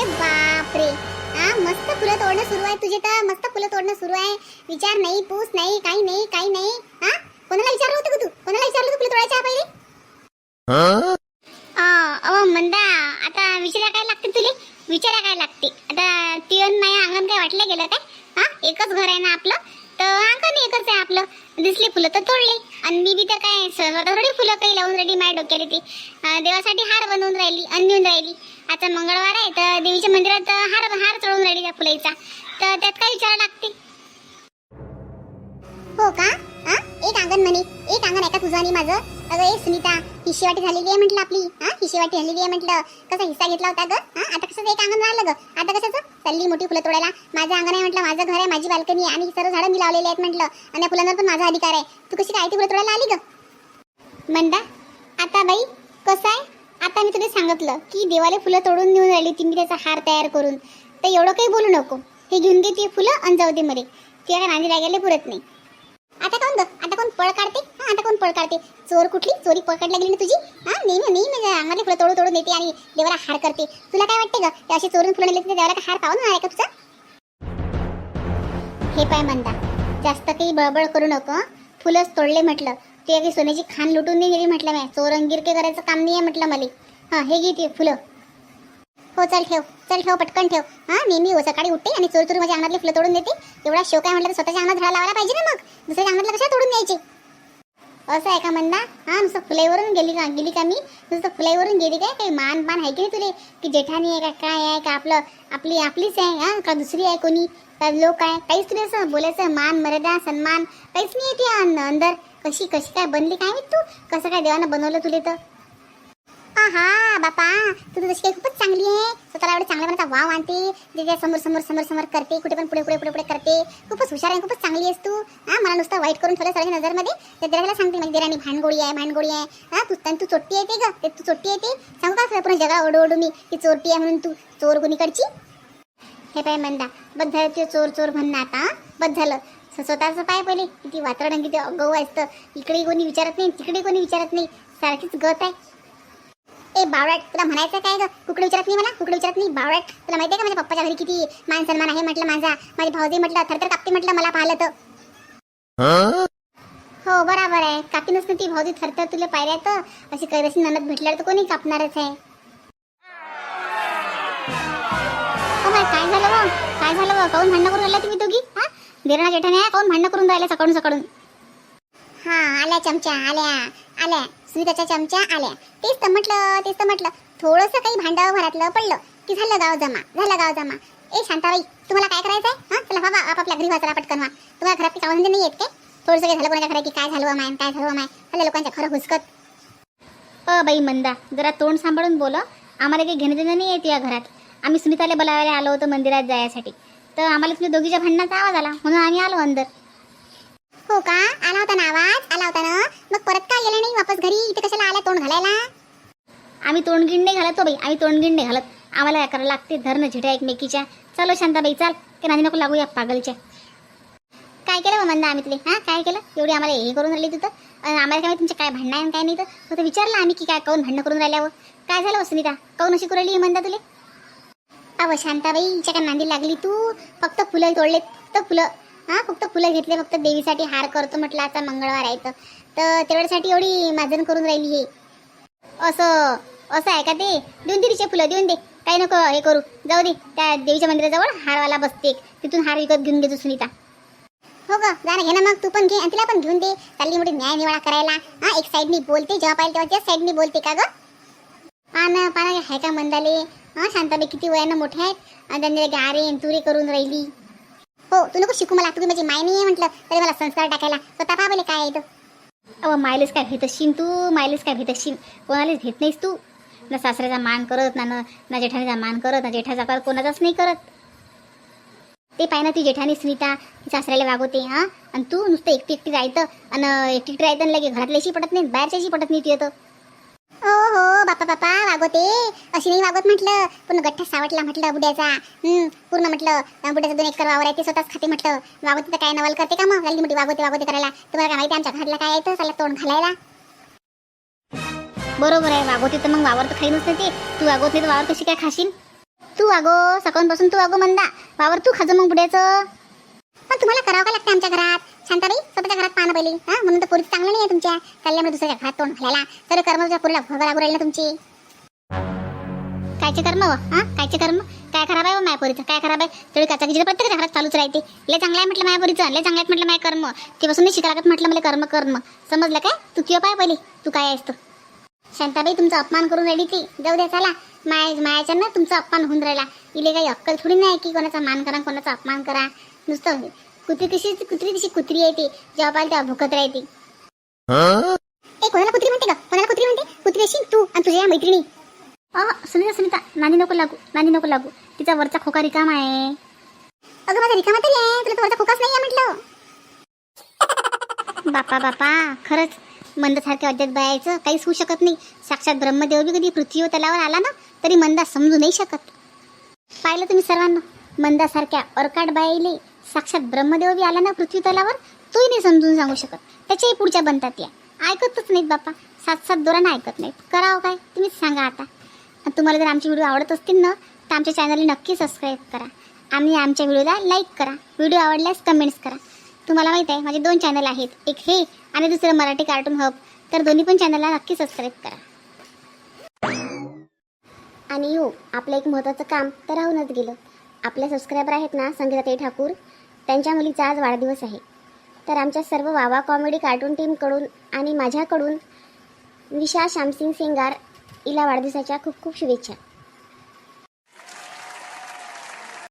अरे बापरे. हा मस्त फुलं तोडणं सुरू आहे तुझे तर. मस्त फुलं तोडणं सुरू आहे. विचार नाही पूस नाही काही नाही काही नाही. हा? कोणाला विचारलं होतं का तू? कोणाला विचारलं फुलं तोडायच्या पहिले? अहो मंदा आता विचारा काय लागते तुले? विचारा काय लागते? आता तियन माया अंगण काय वाटलं गेलं काय? हा? एकच घर आहे ना आपलं? तर अंगण एकच आहे आपलं. दिसले फुलं तर तोडले. आणि मी बी तर काय स्वतः थोडी फुलं काही लावून रेडी माझ्या डोक्याला ती. देवासाठी हार बनवून राहिली आणि राहिली. आता मंगळवार आहे तर देवीच्या मंदिरात हार हार चढवून राहिली त्या फुलाईचा. तर त्यात काय विचार लागते? हो का? आ? एक अंगण म्हणे एक अंगण आहे का तुझं आणि माझं? अगं ए सुनीता हिशेवाटी झालेली आहे म्हटलं आपली. हा हिशेवाटी झालेली आहे म्हटलं. कसा हिस्सा घेतला होता ग? हा आता कसं एक अंगण राहिलं ग? आता कशाचं? चालली मोठी फुलं तोडायला. माझं अंगण आहे म्हटलं माझं घर आहे माझी बाल्कनी आहे. आणि सर्व झाडं मी लावलेली आहेत म्हटलं. आणि या फुलांवर पण माझा अधिकार आहे. तू कशी काय ती फुलं तोडायला आली ग? मंदा आता बाई कसं आहे? आता मी तुला सांगितलं की देवाला फुलं तोडून नेऊन राहिली ती मी त्याचा हार तयार करून. तर एवढं काही बोलू नको. हे घेऊन घे ती फुलं आणि जाऊ दे मध्ये तुझ्या काय नांदी लागायला पुरत नाही. आता कोण ग? आता कोण पळ काढते? आता कोण पळ काढते चोर कुठली? चोरी पकडला गेली ना तुझी? हा? नेहमी नेहमी अंगातले फुलं तोडून तोडून देते आणि देवाला हार करते. तुला काय वाटते का ते अशी चोरून फुलं तर देवाला हार पाहून आहे का तुझा? हे पाय म्हणता जास्त काही बळबळ करू नको फुलंच तोडले म्हटलं. ते काही सोन्याची खाण लुटून नाही गेली म्हटलं मी चोरंगिरके करायचं काम नाही आहे म्हटलं मला. हां हे घे ते फुलं. हो चल ठेव. चल ठेव पटकन ठेव. हा नेहमी हो सकाळी उठते आणि चोर चोर माझ्या अंगणातली फुलं तोडून देते. एवढा शोक आहे म्हटलं तर स्वतःच्या अंगणात झाडं लावायला पाहिजे ना मग? दुसऱ्या अंगणातलं कशा तोडून द्यायचे असं आहे का म्हणता हा नुसतं फुलाईवरून गेली का गेली का मी? नुसतं फुलाईवरून गेली काय? काही मान पान आहे की नाही तुले? की जेठानी आहे का काय आहे? का आपलं आपली आपलीच आहे हां? का दुसरी आहे कोणी? का लोक आहे? काहीच तुला असं बोलायचं. मान मर्यादा सन्मान काहीच नाही येते अंदर. कशी कशी काय बनली काय तू? कसं काय देवानं बनवलं तुले तर? बापा हा बापा तू तर तशी काही खूपच चांगली आहे. स्वतःला एवढं चांगल्या मनाचा वाव आणते. जे समोर समोर समोर समोर करते कुठे पण पुढे पुढे पुढे पुढे करते. खूपच हुशार आहे खूपच चांगली आहेस तू. हा मला नुसतं वाईट करून ठेवलं सगळ्या नजरमध्ये त्या दिराला सांगते म्हणजे दिराणी भांडगोळी आहे भांडगोळी आहे. हा तू तू चोट्टी येते ते ते तू चोट्टी येते सांगू का तुला पुन्हा जगा ओढू ओढू मी? की चोरटी आहे म्हणून तू चोर कोणीकडची हे पाय मंदा बस झालं ते चोर चोर म्हणणं आता हा? बस झालं. स्वतःचं पाय पहिले. किती वातावरण किती गहू असतं इकडे कोणी विचारत नाही तिकडे कोणी विचारत नाही. सारखीच गत आहे. ए बावळट तुला म्हणायचं काय ग? कुकडे विचारत नाही मला? कुकडे विचारत नाही? बावळट तुला माहिती आहे का माझ्या पप्पाच्या घरी किती मान सन्मान आहे म्हटलं माझा? माझे भाऊजी म्हटलं थरथर कापते म्हटलं मला पाहिलं तर. हो बराबर आहे. कापी ना ती भाऊजी थरथर तुला पाहिल्या तर. अशी कैरशी ननद भेटल्यावर तर कोणी कापणारच आहे. काय झालं मग काय झालं मग काऊन भांडणं करून राहिला तुम्ही दोघी? हा? बिरणा जेठाने काऊन भांडणं करून राहिल्या सकाळून सकाळून? हा आल्या चमच्या आल्या आल्या. सुनीताच्या चमच्या आल्या. तेच तर म्हटलं तेच तर म्हटलं. थोडंसं काही भांडं घरातलं पडलं की झालं गाव जमा झालं गाव जमा. ए शांताबाई तुम्हाला काय करायचं आहे हा? चला बाबा आपापल्या घरी वाचला पटकन व्हा. तुम्हाला घरात काही कामधंदे नाही येत काय? थोडंसं काही झालं कोणाच्या घरात की काय झालं हो माय काय झालं हो माय? झालं लोकांच्या खरं हुसकत. अ बाई मंदा जरा तोंड सांभाळून बोल. आम्हाला काही घेणं देणं नाही येते या घरात. आम्ही सुनीताला बोलावायला आलो होतो मंदिरात जायसाठी. तर आम्हाला तुम्ही दोघीच्या भांडणाचा आवाज आला म्हणून आम्ही आलो अंदर. हो का आला होता ना आवाज आला होता ना मग परत का गेला नाही वापस घरी? इथे कशाला आला तोंड घालायला? आम्ही तोंडगिंडे नाही घालत हो बाई आम्ही तोंडगिंडे नाही घालत. आम्हाला काय करायला लागते? धरणं झिट्या एकमेकीच्या. चलो शांताबाई चाल. ते नाही नको लागू या पागलच्या. काय केलं मंदा आम्ही तुले? हा काय केलं? एवढी आम्हाला हे करून राहिली तिथं आम्हाला काय तुमचे काय भांडणं आहे काय नाही तर? फक्त विचारलं आम्ही की काय काऊन भांडणं करून राहिल्यावर? काय झालं हो काऊन अशी करून राहिली ही मंदा तुले? अव शांताबाई हिच्या काय नांदी लागली तू? फक्त फुलं तोडले फक्त फुलं. हा फक्त फुलं घेतले फक्त देवीसाठी हार करतो म्हटलं आता मंगळवार आहे तर. तेवढ्यासाठी एवढी माजन करून राहिली हे. असं असं आहे का ते? देऊन दे तिचे फुलं देऊन दे. काही नको हे करू. जाऊ दे त्या देवीच्या मंदिराजवळ हारवाला बसते तिथून हार विकत घेऊन घेतो सुनीता. हो ग जा घे ना मग तू पण घे आणि तिला पण घेऊन दे. चालली मोठी न्याय निवाडा करायला. हा एक साईडनी बोलते जेव्हा पाहिजे तेव्हा त्याच साईडनी बोलते का ग? पाना पाना आहे का मंदाले? हा शांताबाई किती वयानं मोठ्या आहेत. आणि त्यांनी गारे आणि तुरे करून राहिली. हो तू नको शिकू मला. तुम्ही म्हणजे माझी माय नाही आहे म्हटलं तरी मला संस्कार टाकायला. स्वतः पहा बोले काय आहे तो? मायलेस काय भेट असशील तू? मायलेस काय भेट असशील कोणालाच भेट नाहीस तू. ना सासऱ्याचा मान करत ना न- ना जेठानीचा मान करत ना जेठाचा कर कोणाचाच नाही करत. ते पाय ना ती जेठानी स्मिता सासऱ्याला वागवते हा? आणि तू नुसतं एकटी एकटी राहतं आणि एकटी एकटी राहतं आणि लगे घरातल्याशी पटत नाही बाहेरच्याशी पटत नाही तू येतं हो हो बापा बापा वागवते. अशी नाही वागवत म्हटलं. पूर्ण गठ्ठा सावटला म्हटलं बुड्याचा. हम्म, पूर्ण म्हटलं बुड्याचा दोन एकर वावर आहे ते स्वतःच खाते म्हटलं. वागवते तर काय नवल करते का मग? हल्ली मोठी वागवते वागवते करायला. तुम्हाला काय माहिती आमच्या घरला काय येतं त्याला तोंड घालायला. बरोबर आहे वागवते तर मग वावर तर खाई नसते ते. तू वागवत नाही तर वावर कशी काय खाशील? तू वागो सकाळपासून तू वागो मंदा. वावर तू खाजो मग बुड्याचं. पण तुम्हाला करावं का लागतं आमच्या घरात? शांताबाई स्वतःच्या घरात पाहणं पहिली. हा म्हणून तर पोरी चांगलं नाही आहे तुमच्या चालल्यामुळे दुसऱ्या घरात तोंड घालायला. तर कर्म तुझ्या पोरीला भोगा लागू राहील ना तुमची. कायचे कर्म व? हा कायचे कर्म? काय खराब आहे माया पोरीचं? काय खराब आहे? तेवढी काचाकीची प्रत्येक घरात चालूच राहते. लय चांगलं आहे म्हटलं माया पोरीचं. लय चांगलं आहे म्हटलं माय कर्म. तेपासून मी शिकायला लागत म्हटलं मला कर्म कर्म. समजलं काय? तू किंवा पाय पहिली. तू काय आहेस तू शांताबाई तुमचा अपमान करून राहिली ती. जाऊ द्या चला. माय मायाच्या ना तुमचा अपमान होऊन राहिला. इले काही अक्कल थोडी नाही की कोणाचा मान करा कोणाचा अपमान करा. नुसतं कुत्री कशी कुत्री कशी कुत्री आहे ती? जेव्हा पाहिजे तेव्हा भुकत राहते. ए कोणाला कुत्री म्हणते का कोणाला कुत्री म्हणते? कुत्री अशी तू आणि तुझ्या या मैत्रिणी. अ सुनीता सुनीता नानी नको लागू नानी नको लागू. तिचा वरचा खोका रिकामा आहे. अगं माझा रिकामा तरी आहे तुला तर वरचा फोकस नाही आहे म्हटलं. बापा बापा खरंच मंदासारख्या अड्ड्यात बायाचं काहीच होऊ शकत नाही. साक्षात ब्रह्मदेव बी कधी पृथ्वीवर तलावर आला ना तरी मंदा समजू नाही शकत. पाहिलं तुम्ही सर्वांना? मंदासारख्या अर्काट बाईले साक्षात ब्रह्मदेव बी आला ना पृथ्वी तलावर तोही नाही समजून सांगू शकत. त्याच्याही पुढच्या बनतात या. ऐकतच नाहीत बापा सात सात दोरांना ऐकत नाहीत. करावं काय? तुम्हीच सांगा आता. तुम्हाला जर आमचे व्हिडिओ आवडत असतील ना तर आमच्या चॅनलला नक्की सबस्क्राईब करा. आणि आमच्या व्हिडिओला लाईक करा. व्हिडिओ आवडल्यास कमेंट्स करा. तुम्हाला माहीत आहे माझे दोन चॅनल आहेत. एक हे आणि दुसरं मराठी कार्टून हब तर दोन्ही पण चॅनलला नक्की सबस्क्राईब करा. आणि हो आपलं एक महत्त्वाचं काम तर राहूनच गेलं. आपले सबस्क्रायबर आहेत ना संगीताताई ठाकूर. त्यांच्या मुलीचा आज वाढदिवस आहे. तर आमच्या सर्व वावा कॉमेडी कार्टून टीमकडून आणि माझ्याकडून विशा श्यामसिंग सिंगार हिला वाढदिवसाच्या खूप खूप शुभेच्छा.